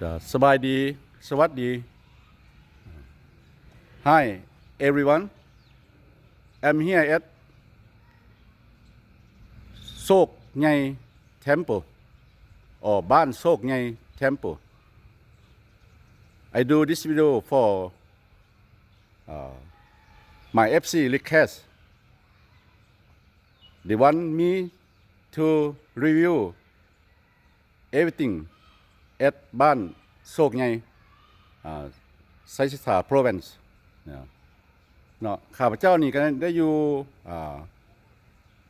ก็สบายดี สวัสดี Hi everyone I'm here at โศกไง Temple or บ้านโศกไง Temple I do this video for uh, my FC request they want me to review everything At บ้านโศกไงไซชิตา province นะเนาะข้าพเจ้านี่ก็ได้อยู่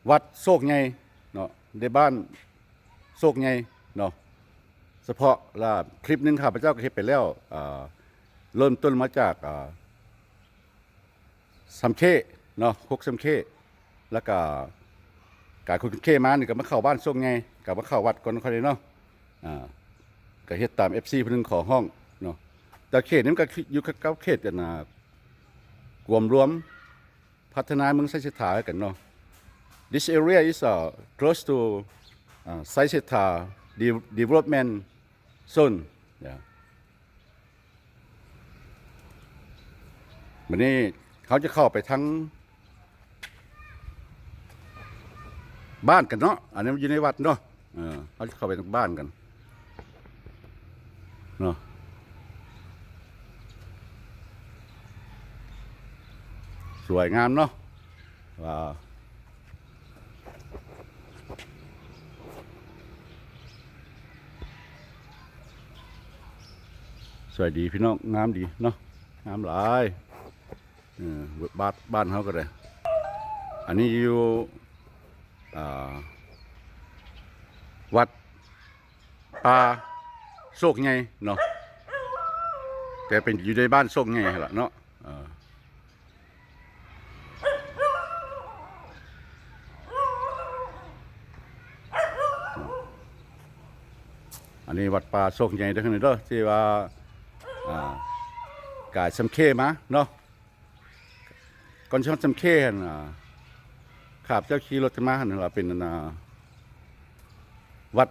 วัดโศกไงเนาะในบ้านโศกไงเนาะเฉพาะละคลิปนึงข้าพเจ้าก็เฮ็ดไปแล้วเริ่มต้นมาจากอ่าสำเคเนาะคกสำเคแล้วก็การคุกเคมานี่ก็มาเข้าบ้านโศกไงก็มาเข้าวัดก่อนค่อยเนาะอ่า ก็เฮ็ดตาม FC เพิ่นขอห้องเนาะแต่เขตนี้มันก็คือยู่กับเขตกันนะรวมรวมพัฒนาเมืองไซเสถากันเนาะ This area is uh, close to uh, ไซเสถา de- development zone yeah วันนี้เขาจะเข้าไปทั้งบ้านกันเนาะ อันนี้อยู่ในวัดเนาะเขาจะเข้าไปทั้งบ้านกัน เนาะสวยงามเนาะว้าวสวยดีพี่น้องงามดีเนาะงามหลายเออบ้านบ้านเขาก็เลยอันนี้อยู่อ่าวัดป่า โศกไงเนาะแต่เป็นอยู่ในบ้านโศกไงล่ะเนาะอันนี้วัดป่าโศกไงเด้อข้างในเด้อที่ว่ากายสำเคมาเนาะก่อนช่องสำเคน่ะข้าพเจ้าขี่รถมาหั่นล่ะเป็นวัด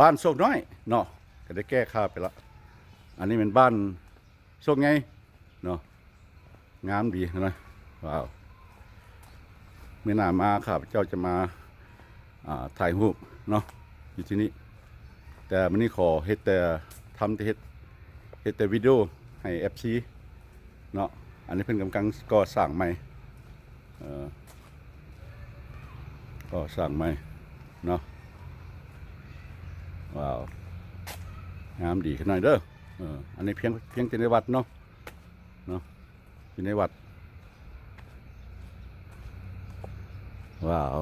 บ้านโศกน้อยเนาะ ก็ได้แก้ค่าไปละ อันนี้เป็นบ้านโชคไงเนาะงามดีนะว้าวไม่น่ามาครับเจ้าจะมาถ่ายรูปเนาะอยู่ที่นี่ แต่มันนี้ขอเฮ็ดแต่ทำแต่เฮ็ดเฮ็ดแต่วิดีโอให้ FC เนาะอันนี้เพิ่นกำลังก่อสร้างใหม่ก่อสร้างใหม่เนาะว้าว งามดีขนาดเด้อเอออันนี้เพียงเพียงแต่ในวัดเนาะเนาะอยู่ในวัดว้าว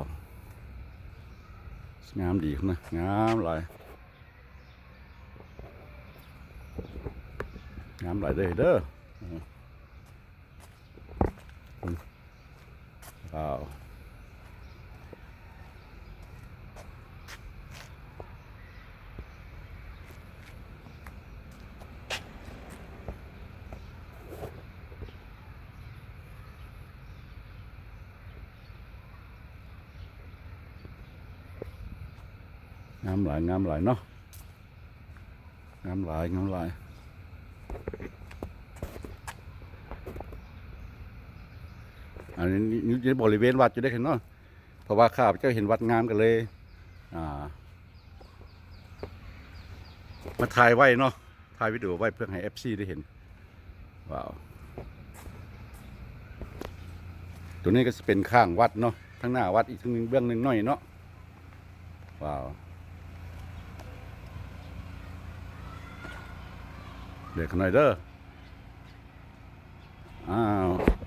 งามดีนะงามหลายงามหลายเด้อเด้อว้าว งามหลายงามหลายเนาะงามหลายงามหลายอันนี้อยู่บริเวณวัดจะได้เห็นเนาะเพราะว่าข้าพเจ้าเห็นวัดงามกันเลย อ่า มาถ่ายไว้เนาะถ่ายวิดีโอไว้เพื่อให้เอฟซีได้เห็น ว้าว ตัวนี้ก็จะเป็นข้างวัดเนาะทั้งหน้าวัดอีกทั้งนึงเบื้องหนึ่งหน่อยเนาะว้าว เด็กห